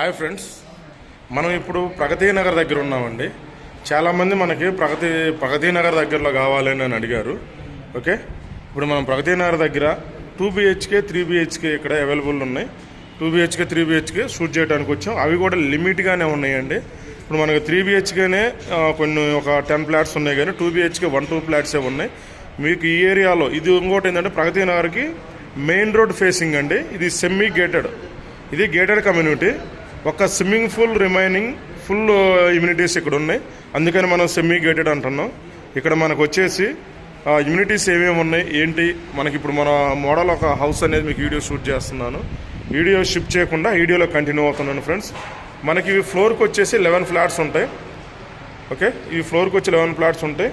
Hi friends. మనం ఇప్పుడు ప్రగతి నగర్ దగ్గర ఉన్నామండి. చాలామంది మనకి ప్రగతి ప్రగతి నగర్ దగ్గరలో కావాలని అని అడిగారు. ఓకే? ఇప్పుడు మనం ప్రగతి నగర్ దగ్గర టూ బిహెచ్కే త్రీ బిహెచ్కే ఇక్కడ అవైలబుల్ ఉన్నాయి. Two BHK three BHK shoot చేయడానికి వచ్చాం. అవి కూడా లిమిట్గానే ఉన్నాయండి. ఇప్పుడు మనకి త్రీ బిహెచ్కేనే కొన్ని ఒక టెన్ ఫ్లాట్స్ ఉన్నాయి కానీ టూ బిహెచ్కే వన్ టూ ఫ్లాట్సే ఉన్నాయి. మీకు ఈ ఏరియాలో ఇది ఇంకోటి ఏంటంటే ప్రగతి నగర్కి మెయిన్ రోడ్ ఫేసింగ్ అండి. ఇది సెమీ గేటెడ్ ఇది గేటెడ్ కమ్యూనిటీ ఒక swimming pool remaining full amenities ఇక్కడ ఉన్నాయి. అందుకని మనం సెమీ గేటెడ్ అంటున్నాం. ఇక్కడ మనకు వచ్చేసి uh, ఇమ్యూనిటీస్ ఏమేమి ఉన్నాయి? ఏంటి? మనకి ఇప్పుడు మన మోడల్ ఒక హౌస్ అనేది మీకు వీడియో షూట్ చేస్తున్నాను. వీడియో షిఫ్ట్ చేయకుండా వీడియోలో కంటిన్యూ అవుతున్నాను ఫ్రెండ్స్ మనకి ఇవి ఫ్లోర్కి వచ్చేసి లెవెన్ ఫ్లాట్స్ ఉంటాయి. ఓకే ఈ ఫ్లోర్కి వచ్చి లెవెన్ ఫ్లాట్స్ ఉంటాయి.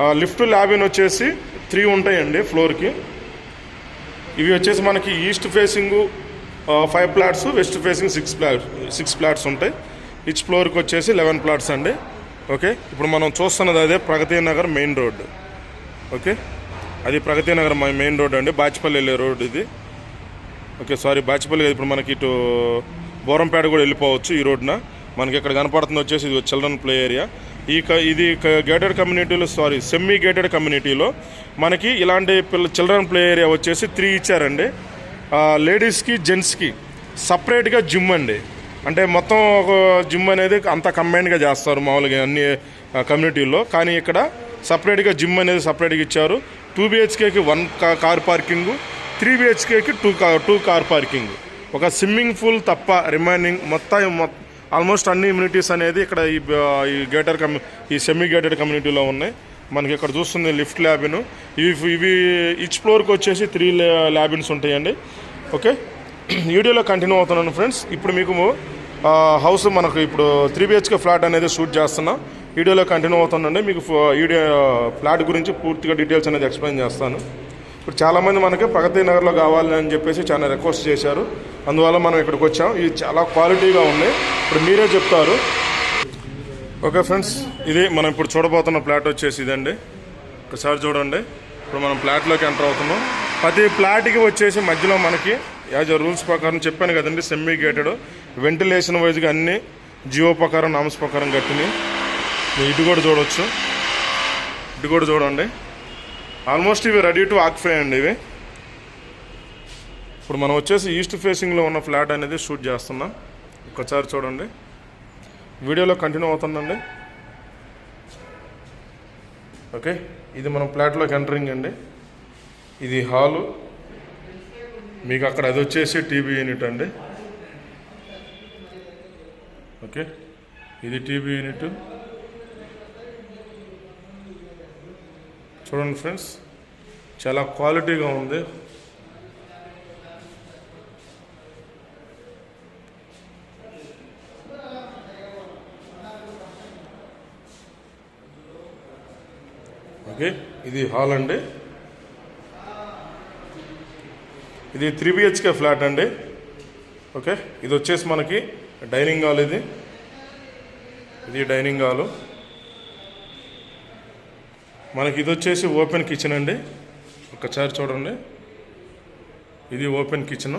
Uh, లిఫ్ట్ ల్యాబిన్ వచ్చేసి త్రీ ఉంటాయండి ఫ్లోర్కి ఇవి వచ్చేసి మనకి east facing five plots west facing six plot six plots ఉంటాయి. ఇచ్ ఫ్లోర్కి వచ్చేసి లెవెన్ ప్లాట్స్ అండి. ఓకే ఇప్పుడు మనం చూస్తున్నది అదే Pragathi Nagar main road okay అది ప్రగతి నగర్ మెయిన్ రోడ్ అండి. బాచిపల్లి వెళ్ళే రోడ్ ఇది. ఓకే సారీ బాచిపల్లి ఇప్పుడు మనకి ఇటు బోరంపేట కూడా వెళ్ళిపోవచ్చు ఈ రోడ్న మనకి ఇక్కడ కనపడుతుంది వచ్చేసి ఇది చిల్డ్రన్ ప్లే ఏరియా. ఈ క- ఇది గేటెడ్ కమ్యూనిటీలో సారీ సెమీ గేటెడ్ కమ్యూనిటీలో మనకి ఇలాంటి పిల్ల చిల్డ్రన్ ప్లే ఏరియా వచ్చేసి త్రీ ఇచ్చారండి. లేడీస్కి జెంట్స్కి సపరేట్గా జిమ్ అండి. అంటే మొత్తం ఒక జిమ్ అనేది అంత కంబైన్డ్గా చేస్తారు మామూలుగా అన్ని కమ్యూనిటీల్లో. కానీ ఇక్కడ సపరేట్గా జిమ్ అనేది సపరేట్గా ఇచ్చారు. టూ బిహెచ్కేకి one car parking three బిహెచ్కేకి two car two car parking. ఒక స్విమ్మింగ్ పూల్ తప్ప రిమైనింగ్ మొత్తం ఆల్మోస్ట్ అన్ని ఇమ్యూనిటీస్ అనేది ఇక్కడ ఈ ఈ గేటర్ కమ్యూ ఈ సెమీ గేటెడ్ కమ్యూనిటీలో ఉన్నాయి. మనకి ఇక్కడ చూస్తుంది లిఫ్ట్ ల్యాబిన్. ఇవి ఇవి ఇచ్ ఫ్లోర్కి వచ్చేసి త్రీ ల్యాబిన్స్ ఉంటాయండి. ఓకే? వీడియోలో కంటిన్యూ అవుతున్నాను ఫ్రెండ్స్. ఇప్పుడు మీకు హౌస్ మనకు ఇప్పుడు త్రీ బిహెచ్కే ఫ్లాట్ అనేది షూట్ చేస్తున్నా. వీడియోలో కంటిన్యూ అవుతుందండి. మీకు వీడియో ఫ్లాట్ గురించి పూర్తిగా డీటెయిల్స్ అనేది ఎక్స్ప్లెయిన్ చేస్తాను. ఇప్పుడు చాలామంది మనకి ప్రగతి నగర్లో కావాలని అని చెప్పేసి చాలా రిక్వెస్ట్ చేశారు. అందువల్ల మనం ఇక్కడికి వచ్చాం. ఇది చాలా క్వాలిటీగా ఉంది. ఇప్పుడు మీరే చెప్తారు. ఓకే ఫ్రెండ్స్ ఇది మనం ఇప్పుడు చూడబోతున్న ప్లాట్ వచ్చేసి ఇదండి. ఒకసారి చూడండి. ఇప్పుడు మనం ప్లాట్లోకి ఎంటర్ అవుతున్నాం. ప్రతి ప్లాట్కి వచ్చేసి మధ్యలో మనకి యాజ్ రూల్స్ ప్రకారం చెప్పాను కదండి సెమీ గేటెడ్ వెంటిలేషన్ వైజ్గా అన్ని జియో ప్రకారం నామ్స్ ప్రకారం కట్టినాయి ఇటు కూడా చూడవచ్చు ఇటు కూడా చూడండి. ఆల్మోస్ట్ ఇవి రెడీ టు ఆక్ఫై అండి ఇవి. ఇప్పుడు మనం వచ్చేసి ఈస్ట్ ఫేసింగ్లో ఉన్న ఫ్లాట్ అనేది షూట్ చేస్తున్నాం. ఒకసారి చూడండి. వీడియోలో కంటిన్యూ అవుతుందండి. ఓకే ఇది మనం ఫ్లాట్లోకి ఎంటరింగ్ అండి. ఇది హాలు. మీకు అక్కడ అది వచ్చేసి టీవీ యూనిట్ అండి. ఓకే. ఇది టీవీ యూనిట్. చూడండి ఫ్రెండ్స్ చాలా క్వాలిటీగా ఉంది. ఓకే. ఇది హాల్ అండి. ఇది త్రీ బిహెచ్కే ఫ్లాట్ అండి. ఓకే ఇది వచ్చేసి మనకి డైనింగ్ హాల్ ఇది. ఇది డైనింగ్ హాలు. మనకి ఇది వచ్చేసి ఓపెన్ కిచెన్ అండి. ఒకసారి చూడండి. ఇది ఓపెన్ కిచెన్.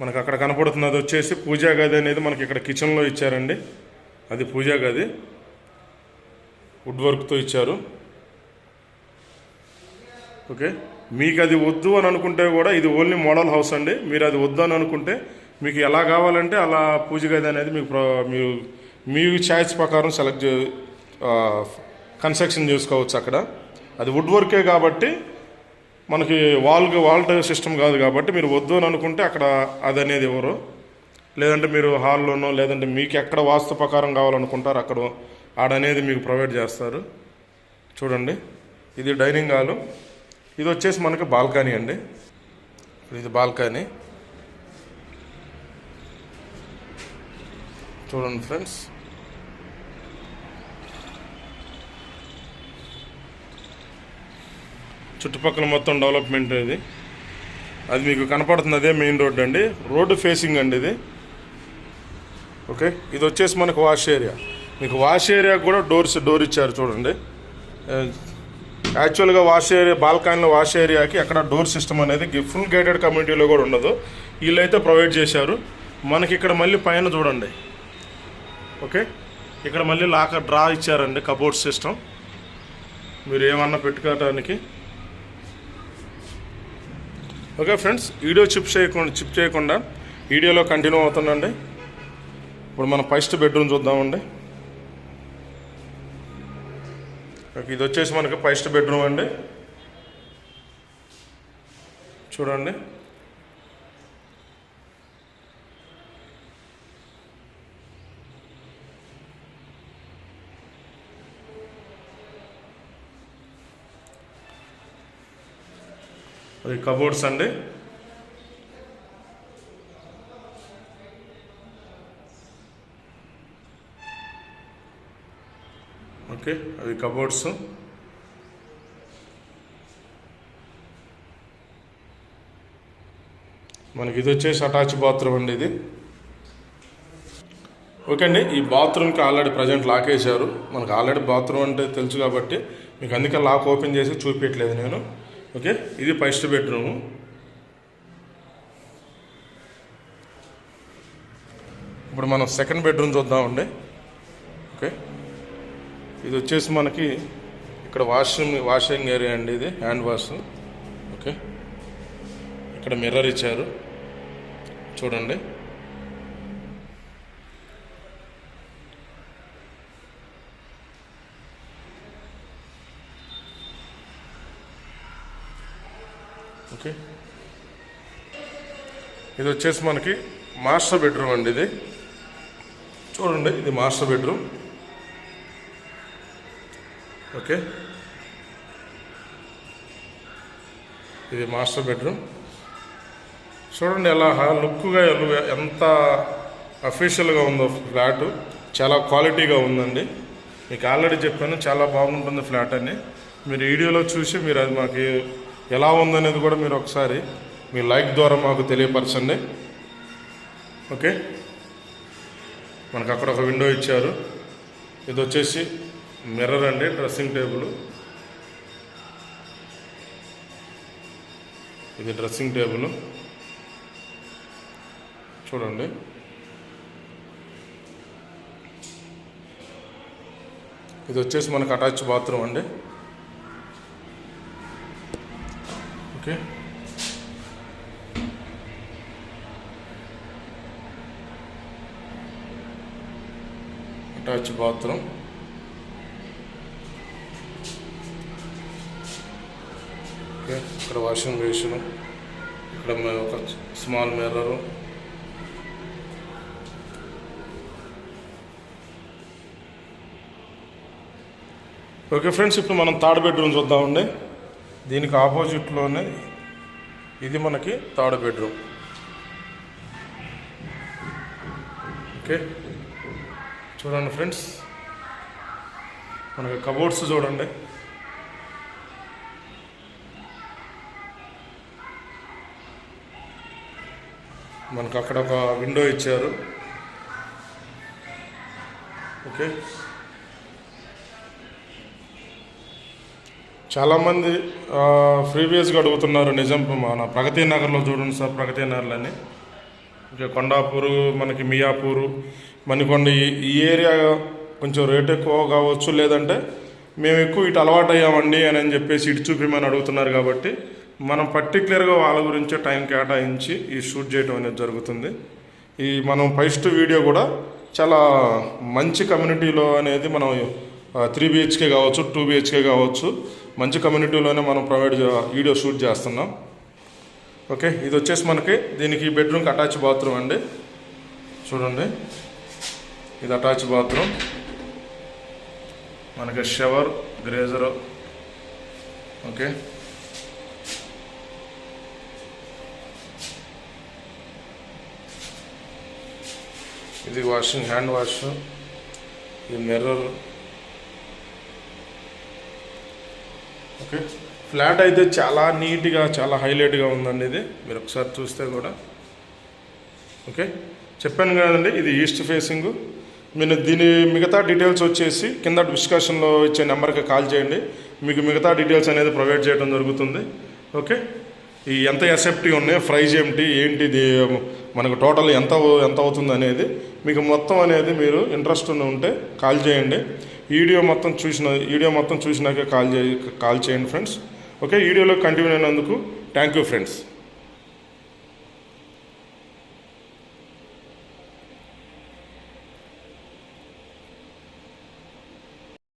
మనకు అక్కడ కనపడుతున్నది వచ్చేసి పూజా గది అనేది మనకి ఇక్కడ కిచెన్లో ఇచ్చారండి. అది పూజా గది. వుడ్ వర్క్తో ఇచ్చారు. ఓకే మీకు అది వద్దు అని అనుకుంటే కూడా ఇది ఓన్లీ మోడల్ హౌస్ అండి. మీరు అది వద్దు అని అనుకుంటే మీకు ఎలా కావాలంటే అలా పూజ గది అనేది మీకు మీరు మీ ఛాయిస్ ప్రకారం సెలెక్ట్ చే కన్స్ట్రక్షన్ చేసుకోవచ్చు అక్కడ. అది వుడ్ వర్కే కాబట్టి మనకి వాల్ వాల్ సిస్టమ్ కాదు కాబట్టి మీరు వద్దు అని అనుకుంటే అక్కడ అది అనేది ఎవరు? లేదంటే మీరు హాల్లోనో లేదంటే మీకు ఎక్కడ వాస్తు ప్రకారం కావాలనుకుంటారు అక్కడ ఆడనేది మీకు ప్రొవైడ్ చేస్తారు. చూడండి. ఇది డైనింగ్ హాలు. ఇది వచ్చేసి మనకి బాల్కనీ అండి. ఇది బాల్కనీ. చూడండి ఫ్రెండ్స్. చుట్టుపక్కల మొత్తం డెవలప్మెంట్ ఇది. అది మీకు కనపడుతుంది అదే మెయిన్ రోడ్ అండి. రోడ్డు ఫేసింగ్ అండి ఇది. ఓకే. ఇది వచ్చేసి మనకు వాష్ ఏరియా. మీకు వాష్ ఏరియా కూడా డోర్స్ డోర్ ఇచ్చారు చూడండి. యాక్చువల్గా వాష్ ఏరియా బాల్కాన్లో వాష్ ఏరియాకి అక్కడ డోర్ సిస్టమ్ అనేది ఫుల్ గేటెడ్ కమ్యూనిటీలో కూడా ఉండదు. వీళ్ళైతే ప్రొవైడ్ చేశారు. మనకి ఇక్కడ మళ్ళీ పైన చూడండి. ఓకే? ఇక్కడ మళ్ళీ లాకర్ డ్రా ఇచ్చారండి కబోర్డ్ సిస్టమ్. మీరు ఏమన్నా పెట్టుకోవడానికి ఓకే ఫ్రెండ్స్ వీడియో చిప్ చేయకుండా చిప్ చేయకుండా వీడియోలో కంటిన్యూ అవుతుందండి. ఇప్పుడు మనం ఫస్ట్ బెడ్రూమ్ చూద్దామండి. ఇది వచ్చేసి మనకి ఫస్ట్ బెడ్రూమ్ అండి. చూడండి. అది కబోర్డ్స్ అండి. ఓకే అవి కబోర్డ్స్ మనకి ఇది వచ్చేసి అటాచ్ బాత్రూమ్ అండి ఇది. ఓకే అండి ఈ బాత్రూమ్కి ఆల్రెడీ ప్రజెంట్ లాక్ వేశారు మనకు ఆల్రెడీ బాత్రూమ్ అంటే తెలుసు కాబట్టి మీకు అందుకే లాక్ ఓపెన్ చేసి చూపించట్లేదు నేను. ఓకే ఇది ఫస్ట్ బెడ్రూము ఇప్పుడు మనం సెకండ్ బెడ్రూమ్ చూద్దామండి. ఓకే ఇది వచ్చేసి మనకి ఇక్కడ వాష్రూమ్ వాషింగ్ ఏరియా అండి ఇది హ్యాండ్ వాష్ ఓకే ఇక్కడ మిర్రర్ ఇచ్చారు. చూడండి. ఓకే ఇది వచ్చేసి మనకి మాస్టర్ బెడ్రూమ్ అండి ఇది. చూడండి ఇది మాస్టర్ బెడ్రూమ్ ఓకే. ఇది మాస్టర్ బెడ్రూమ్. చూడండి ఎలా లుక్గా ఎంత అఫీషియల్గా ఉందో ఫ్లాట్. చాలా క్వాలిటీగా ఉందండి. మీకు ఆల్రెడీ చెప్పాను చాలా బాగుంటుంది ఫ్లాట్ అని. మీరు వీడియోలో చూసి మీరు అది మాకు ఎలా ఉందనేది కూడా మీరు ఒకసారి మీ లైక్ ద్వారా మాకు తెలియపరచండి. ఓకే. మనకు అక్కడ ఒక విండో ఇచ్చారు. ఇది వచ్చేసి మిర్రర్ అండి డ్రెస్సింగ్ టేబుల్. ఇది డ్రెస్సింగ్ టేబుల్. చూడండి. ఇది వచ్చేసి మనకు అటాచ్ బాత్రూమ్ అండి. ఓకే. Attach bathroom. ఇక్కడ వాషింగ్ బేసిన్ ఇక్కడ ఒక స్మాల్ మిర్రరు ఓకే ఫ్రెండ్స్ ఇప్పుడు మనం థర్డ్ బెడ్రూమ్ చూద్దామండి. దీనికి ఆపోజిట్లోనే ఇది మనకి థర్డ్ బెడ్రూమ్ ఓకే చూడండి ఫ్రెండ్స్ మనకి కబోర్డ్స్ చూడండి. మనకు అక్కడ ఒక విండో ఇచ్చారు. ఓకే చాలామంది ప్రీవియస్గా అడుగుతున్నారు నిజం. మన ప్రగతి నగర్లో చూడండి సార్ ప్రగతి నగర్లని. ఓకే కొండాపూరు మనకి మియాపూరు మణికొండ ఈ ఈ ఏరియా కొంచెం రేట్ ఎక్కువ కావచ్చు. లేదంటే మేము ఎక్కువ ఇటు అలవాటు అయ్యామండి అని అని చెప్పేసి ఇటు చూపిమని అడుగుతున్నారు కాబట్టి మనం పర్టికులర్గా వాళ్ళ గురించే టైం కేటాయించి ఈ షూట్ చేయడం అనేది జరుగుతుంది. ఈ మనం ఫస్ట్ వీడియో కూడా చాలా మంచి కమ్యూనిటీలో అనేది మనం త్రీ బిహెచ్కే కావచ్చు టూ బిహెచ్కే కావచ్చు మంచి కమ్యూనిటీలోనే మనం ప్రొవైడ్ వీడియో షూట్ చేస్తున్నాం. ఓకే ఇది వచ్చేసి మనకి దీనికి బెడ్రూమ్కి అటాచ్ బాత్రూమ్ అండి. చూడండి. ఇది అటాచ్ బాత్రూమ్ మనకి షవర్ గ్రేజర్ ఓకే ఇది వాషింగ్ హ్యాండ్ వాష్ ఇది మిర్రర్ ఓకే ఫ్లాట్ అయితే చాలా నీట్గా చాలా హైలైట్గా ఉందండి ఇది. మీరు ఒకసారి చూస్తే కూడా. ఓకే చెప్పాను కదండి ఇది ఈస్ట్ ఫేసింగ్ మీరు దీని మిగతా డీటెయిల్స్ వచ్చేసి కింద డిస్కషన్లో ఇచ్చే నెంబర్కి కాల్ చేయండి. మీకు మిగతా డీటెయిల్స్ అనేది ప్రొవైడ్ చేయడం జరుగుతుంది. ఓకే ఈ ఎంత ఎసెప్టీ ఉన్నాయి ప్రైజ్ ఏమిటి ఏంటిది మనకు టోటల్ ఎంత ఎంత అవుతుంది అనేది మీకు మొత్తం అనేది మీరు ఇంట్రెస్ట్ ఉంటే కాల్ చేయండి. వీడియో మొత్తం చూసిన వీడియో మొత్తం చూసినాక కాల్ చే కాల్ చేయండి ఫ్రెండ్స్. ఓకే వీడియోలో కంటిన్యూ అయినందుకు థ్యాంక్ యూ ఫ్రెండ్స్.